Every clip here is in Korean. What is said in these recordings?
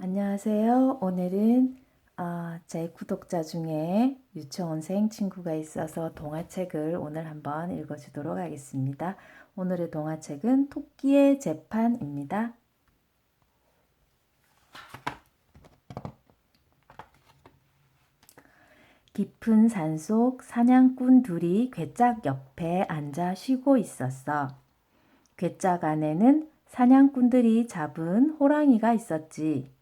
안녕하세요. 오늘은 어, 제 구독자 중에 유치원생 친구가 있어서 동화책을 오늘 한번 읽어주도록 하겠습니다. 오늘의 동화책은 토끼의 재판입니다. 깊은 산속 사냥꾼 둘이 괴짝 옆에 앉아 쉬고 있었어. 괴짝 안에는 사냥꾼들이 잡은 호랑이가 있었지.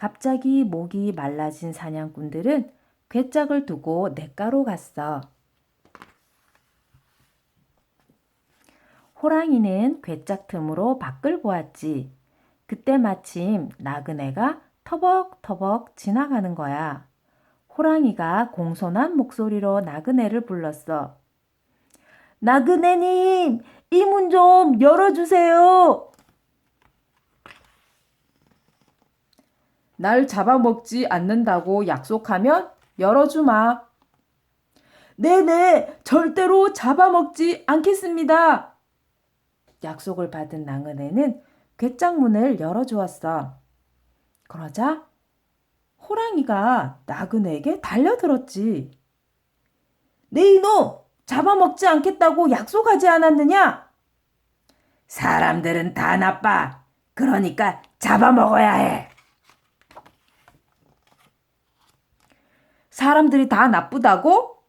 갑자기 목이 말라진 사냥꾼들은 괴짝을 두고 냇가로 갔어. 호랑이는 괴짝 틈으로 밖을 보았지. 그때 마침 나그네가 터벅터벅 지나가는 거야. 호랑이가 공손한 목소리로 나그네를 불렀어. 나그네님, 이 문 좀 열어주세요. 날 잡아먹지 않는다고 약속하면 열어주마. 네네, 절대로 잡아먹지 않겠습니다. 약속을 받은 나그네는 괴짝문을 열어주었어. 그러자 호랑이가 나그네에게 달려들었지. 네 이놈! 잡아먹지 않겠다고 약속하지 않았느냐? 사람들은 다 나빠. 그러니까 잡아먹어야 해. 사람들이 다 나쁘다고?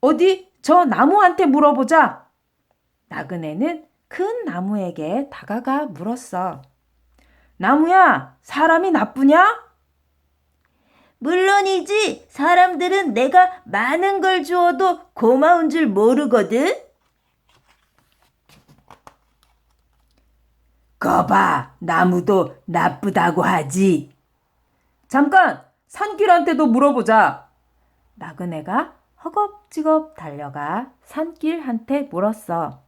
어디 저 나무한테 물어보자. 나그네는 큰 나무에게 다가가 물었어. 나무야, 사람이 나쁘냐? 물론이지. 사람들은 내가 많은 걸 주어도 고마운 줄 모르거든. 거봐, 나무도 나쁘다고 하지. 잠깐, 산길한테도 물어보자. 나그네가 허겁지겁 달려가 산길 한테 물었어.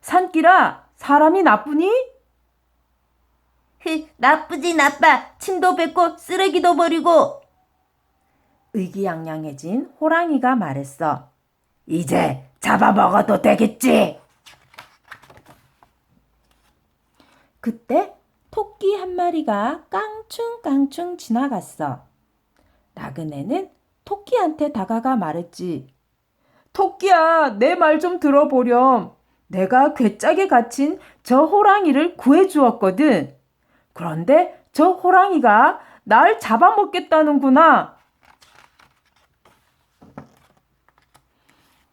산길아, 사람이 나쁘니? 흐, 나쁘지 나빠. 침도 뱉고 쓰레기도 버리고. 의기양양해진 호랑이가 말했어. 이제 잡아먹어도 되겠지. 그때 토끼 한 마리가 깡충깡충 지나갔어. 나그네는 토끼한테 다가가 말했지. 토끼야, 내 말 좀 들어보렴. 내가 괴짝에 갇힌 저 호랑이를 구해 주었거든. 그런데 저 호랑이가 날 잡아먹겠다는구나.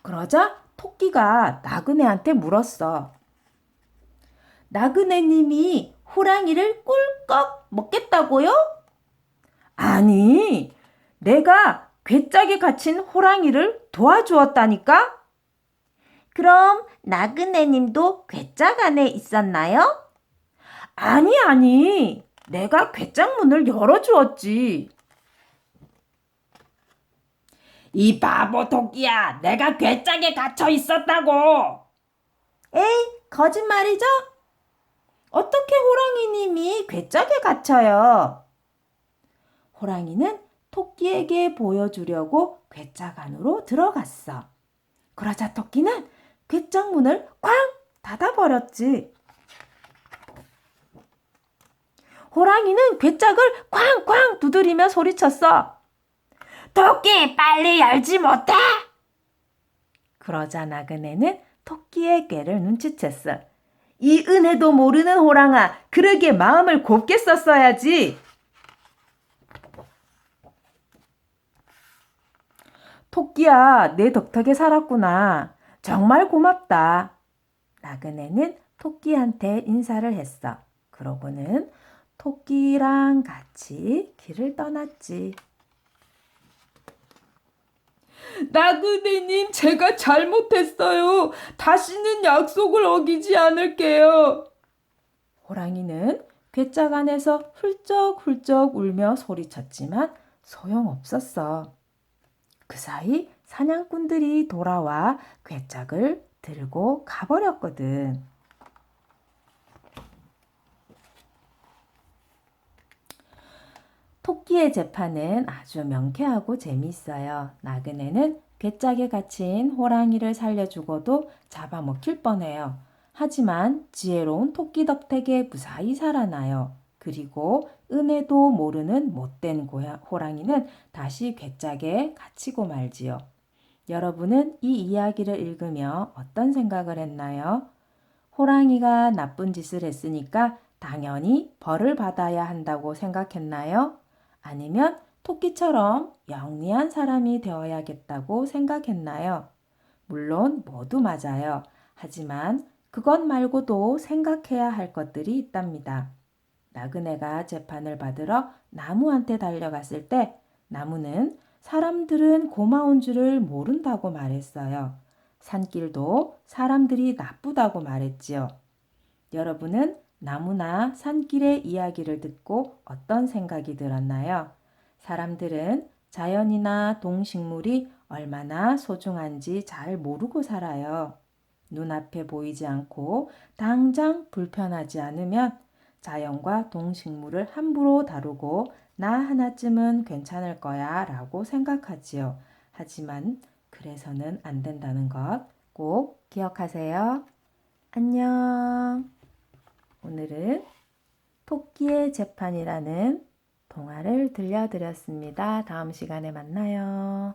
그러자 토끼가 나그네한테 물었어. 나그네님이 호랑이를 꿀꺽 먹겠다고요? 아니, 내가 괴짝에 갇힌 호랑이를 도와주었다니까? 그럼 나그네님도 괴짝 안에 있었나요? 아니, 아니. 내가 괴짝 문을 열어주었지. 이 바보 토끼야, 내가 괴짝에 갇혀 있었다고. 에이, 거짓말이죠? 어떻게 호랑이님이 괴짝에 갇혀요? 호랑이는 토끼에게 보여주려고 괴짝 안으로 들어갔어. 그러자 토끼는 괴짝 문을 쾅 닫아버렸지. 호랑이는 괴짝을 쾅쾅 두드리며 소리쳤어. 토끼 빨리 열지 못해? 그러자 나그네는 토끼의 꾀를 눈치챘어. 이 은혜도 모르는 호랑아, 그러게 마음을 곱게 썼어야지. 토끼야, 내 덕택에 살았구나. 정말 고맙다. 나그네는 토끼한테 인사를 했어. 그러고는 토끼랑 같이 길을 떠났지. 나그네님, 제가 잘못했어요. 다시는 약속을 어기지 않을게요. 호랑이는 괴짝 안에서 훌쩍훌쩍 울며 소리쳤지만 소용없었어. 그 사이 사냥꾼들이 돌아와 괴짝을 들고 가버렸거든. 토끼의 재판은 아주 명쾌하고 재미있어요. 나그네는 괴짝에 갇힌 호랑이를 살려주고도 잡아먹힐 뻔해요. 하지만 지혜로운 토끼 덕택에 무사히 살아나요. 그리고 은혜도 모르는 못된 고야- 호랑이는 다시 괴짝에 갇히고 말지요. 여러분은 이 이야기를 읽으며 어떤 생각을 했나요? 호랑이가 나쁜 짓을 했으니까 당연히 벌을 받아야 한다고 생각했나요? 아니면 토끼처럼 영리한 사람이 되어야겠다고 생각했나요? 물론 모두 맞아요. 하지만 그것 말고도 생각해야 할 것들이 있답니다. 나그네가 재판을 받으러 나무한테 달려갔을 때 나무는 사람들은 고마운 줄을 모른다고 말했어요. 산길도 사람들이 나쁘다고 말했지요. 여러분은 나무나 산길의 이야기를 듣고 어떤 생각이 들었나요? 사람들은 자연이나 동식물이 얼마나 소중한지 잘 모르고 살아요. 눈앞에 보이지 않고 당장 불편하지 않으면 자연과 동식물을 함부로 다루고 나 하나쯤은 괜찮을 거야 라고 생각하지요. 하지만 그래서는 안 된다는 것 꼭 기억하세요. 안녕. 오늘은 토끼의 재판이라는 동화를 들려드렸습니다. 다음 시간에 만나요.